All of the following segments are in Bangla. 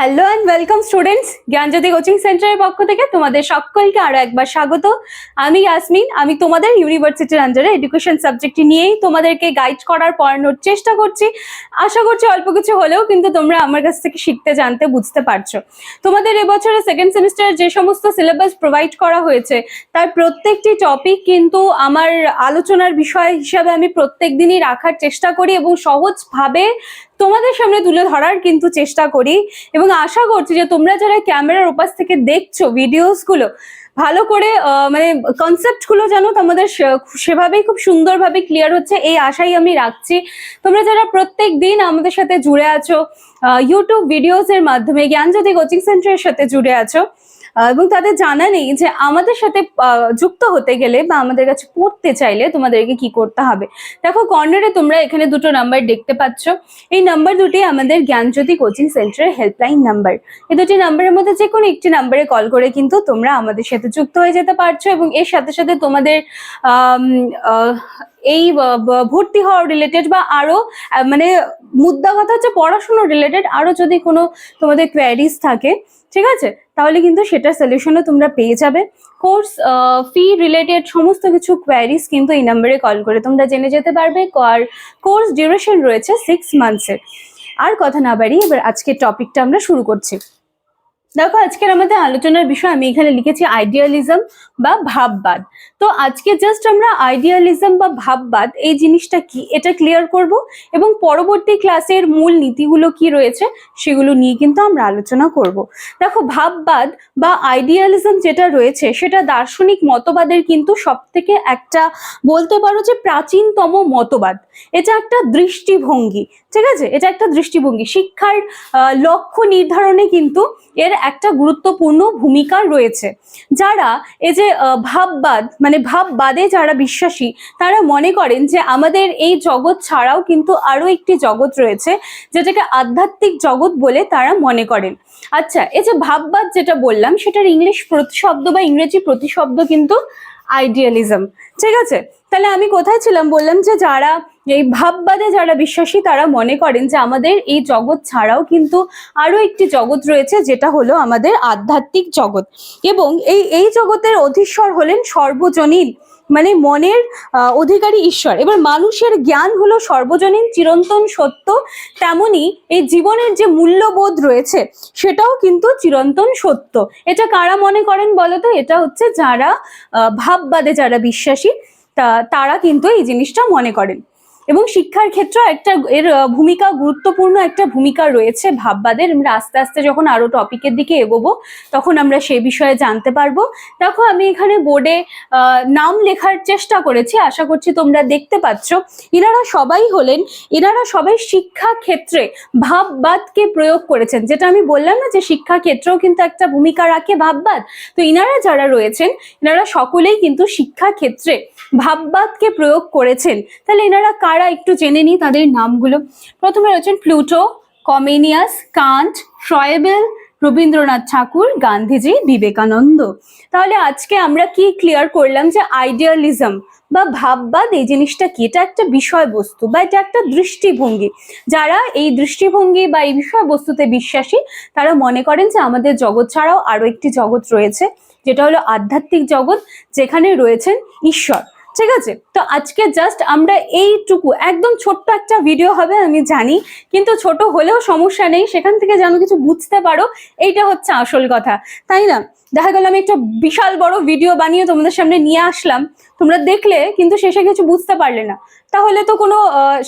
Hello and welcome students Gyanjyoti coaching সেন্টারের পক্ষ থেকে তোমাদের সকলকে আরও একবার স্বাগত। আমি ইয়াসমিন আমি তোমাদের ইউনিভার্সিটির আন্ডারে এডুকেশন সাবজেক্টটি নিয়েই তোমাদেরকে গাইড করার, পড়ানোর চেষ্টা করছি। আশা করছি অল্প কিছু হলেও কিন্তু তোমরা আমার কাছ থেকে শিখতে, জানতে, বুঝতে পারছ। তোমাদের এবছরে সেকেন্ড সেমিস্টারে যে সমস্ত সিলেবাস প্রোভাইড করা হয়েছে, তার প্রত্যেকটি টপিক কিন্তু আমার আলোচনার বিষয় হিসাবে আমি প্রত্যেক দিনই রাখার চেষ্টা করি এবং সহজভাবে তোমাদের সামনে তুলে ধরার কিন্তু চেষ্টা করি এবং আশা করছি যে তোমরা যারা ক্যামেরার ওপাশ থেকে দেখছ ভিডিওসগুলো, ভালো করে মানে কনসেপ্টগুলো যেন তোমাদের সেভাবেই খুব সুন্দরভাবে ক্লিয়ার হচ্ছে, এই আশাই আমি রাখছি। তোমরা যারা প্রত্যেক দিন আমাদের সাথে জুড়ে আছো ইউটিউব ভিডিওস এর মাধ্যমে, জ্ঞানজ্যোতি কোচিং সেন্টারের সাথে জুড়ে আছো এবং তাদের জানা নেই যে আমাদের সাথে যুক্ত হতে গেলে বা আমাদের কাছে পড়তে চাইলে তোমাদেরকে কি করতে হবে। দেখো, কর্নারে তোমরা এখানে দুটো নাম্বার দেখতে পাচ্ছ। এই নাম্বার দুটি আমাদের জ্ঞানজ্যোতি কোচিং সেন্টারের হেল্পলাইন নাম্বার এই দুটি নাম্বারের মধ্যে যে কোনো একটি নাম্বারে কল করে কিন্তু তোমরা আমাদের সাথে যুক্ত হয়ে যেতে পারছ এবং এর সাথে সাথে তোমাদের এই ভর্তি হওয়া রিলেটেড বা আরও মানে মুদ্রা কথা হচ্ছে পড়াশোনা রিলেটেড আরও যদি কোনো তোমাদের কোয়ারিজ থাকে, ঠিক আছে? তাহলে কিন্তু সেটার সলিউশনও তোমরা পেয়ে যাবে। কোর্স ফি রিলেটেড সমস্ত কিছু কোয়ারিজ কিন্তু এই নাম্বারে কল করে তোমরা জেনে যেতে পারবে। আর কোর্স ডিউরেশন রয়েছে সিক্স মান্থসের আর কথা না বাড়িয়ে এবার আজকের টপিকটা আমরা শুরু করছি। দেখো, আজকের আমাদের আলোচনার বিষয় আমি এখানে লিখেছি আইডিয়ালিজম বা ভাববাদ। তো আজকে জাস্ট আমরা আইডিয়ালিজম বা ভাববাদ, এই জিনিসটা কি, এটা ক্লিয়ার করব এবং পরবর্তী ক্লাসের মূল নীতিগুলো কি রয়েছে, সেগুলো নিয়ে কিন্তু আমরা আলোচনা করব। দেখো, ভাববাদ বা আইডিয়ালিজম যেটা রয়েছে, সেটা দার্শনিক মতবাদের কিন্তু সব থেকে একটা বলতে পারো যে প্রাচীনতম মতবাদ। এটা একটা দৃষ্টিভঙ্গি, ঠিক আছে? এটা একটা দৃষ্টিভঙ্গি। শিক্ষার লক্ষ্য নির্ধারণে কিন্তু এর একটা গুরুত্বপূর্ণ ভূমিকা রয়েছে। যারা এই যে ভাববাদ মানে ভাববাদে যারা বিশ্বাসী, তারা মনে করেন যে আমাদের এই জগৎ ছাড়াও কিন্তু আরও একটি জগৎ রয়েছে, যেটাকে আধ্যাত্মিক জগৎ বলে তারা মনে করেন। আচ্ছা এই যে ভাববাদ যেটা বললাম, সেটার ইংলিশ প্রতিশব্দ বা ইংরেজি প্রতিশব্দ কিন্তু আইডিয়ালিজম ঠিক আছে? তাহলে আমি কোথায় ছিলাম? বললাম যে যারা এই ভাববাদে যারা বিশ্বাসী, তারা মনে করেন যে আমাদের এই জগৎ ছাড়াও কিন্তু আরও একটি জগৎ রয়েছে, যেটা হলো আমাদের আধ্যাত্মিক জগৎ। এবং এই এই জগতের অধীশ্বর হলেন সর্বজনীন মানে মনের অধিকারী ঈশ্বর। এবার মানুষের জ্ঞান হলো সর্বজনীন, চিরন্তন সত্য। তেমনি এই জীবনের যে মূল্যবোধ রয়েছে, সেটাও কিন্তু চিরন্তন সত্য। এটা কারা মনে করেন বলতো? এটা হচ্ছে যারা ভাববাদে যারা বিশ্বাসী তারা কিন্তু এই জিনিসটা মনে করেন। এবং শিক্ষার ক্ষেত্রে একটা এর ভূমিকা, গুরুত্বপূর্ণ একটা ভূমিকা রয়েছে ভাববাদের। আমরা আস্তে আস্তে যখন আরও টপিকের দিকে এগোবো, তখন আমরা সে বিষয়ে জানতে পারব। দেখো, আমি এখানে বোর্ডে নাম লেখার চেষ্টা করেছি, আশা করছি তোমরা দেখতে পাচ্ছ। এনারা সবাই হলেন এনারা সবাই শিক্ষা ক্ষেত্রে ভাববাদকে প্রয়োগ করেছেন। যেটা আমি বললাম না যে শিক্ষা ক্ষেত্রেও কিন্তু একটা ভূমিকা রাখে ভাববাদ। তো ইনারা যারা রয়েছেন এনারা সকলেই কিন্তু শিক্ষা ক্ষেত্রে ভাববাদকে প্রয়োগ করেছেন। তাহলে এনারা কারা একটু জেনে নিই তাদের নামগুলো। প্রথমে রয়েছেন Pluto, Comenius, Kant Froebel Rabindranath Thakur, Gandhiji, Vivekananda. তাহলে আজকে আমরা কি ক্লিয়ার করলাম যে আইডিয়ালিজম বা ভাববাদ এই জিনিসটা কি? এটা একটা বিষয়বস্তু বা এটা একটা দৃষ্টিভঙ্গি। যারা এই দৃষ্টিভঙ্গি বা এই বিষয়বস্তুতে বিশ্বাসী, তারা মনে করেন যে আমাদের জগৎ ছাড়াও আরও একটি জগৎ রয়েছে, যেটা হলো আধ্যাত্মিক জগৎ, যেখানে রয়েছেন ঈশ্বর। ঠিক আছে? তো আজকে জাস্ট আমরা এইটুকু, একদম ছোট্ট একটা ভিডিও হবে, আমি জানি, কিন্তু ছোট হলেও সমস্যা নেই, সেখান থেকে যেন কিছু বুঝতে পারো, এইটা হচ্ছে আসল কথা। তাই না? দেখা গেল আমি একটা বিশাল বড় ভিডিও বানিয়ে তোমাদের সামনে নিয়ে আসলাম, তোমরা দেখলে কিন্তু শেষে কিছু বুঝতে পারলে না। তাহলে তো কোনো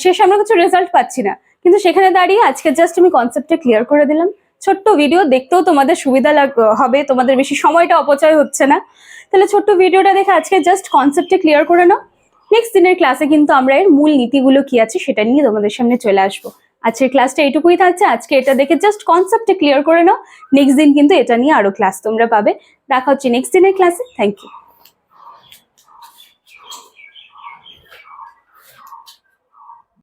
শেষে আমরা কিছু রেজাল্ট পাচ্ছি না। কিন্তু সেখানে দাঁড়িয়ে আজকে জাস্ট আমি কনসেপ্টটা ক্লিয়ার করে দিলাম। ছোট্ট ভিডিও দেখতেও তোমাদের সুবিধা লাগ- হবে, তোমাদের বেশি সময়টা অপচয় হচ্ছে না। তাহলে ছোট্ট ভিডিওটা দেখে আজকে জাস্ট কনসেপ্টে ক্লিয়ার করে নাও। নেক্সট দিনের ক্লাসে কিন্তু আমরা এর মূল নীতিগুলো কি আছে সেটা নিয়ে তোমাদের সামনে চলে আসব। আজকের ক্লাসটা এইটুকুই থাকছে, আজকে এটা দেখে জাস্ট কনসেপ্টে ক্লিয়ার করে নাও। নেক্সট দিন কিন্তু এটা নিয়ে আরও ক্লাস তোমরা পাবে। দেখা হচ্ছে নেক্সট দিনের ক্লাসে থ্যাংক ইউ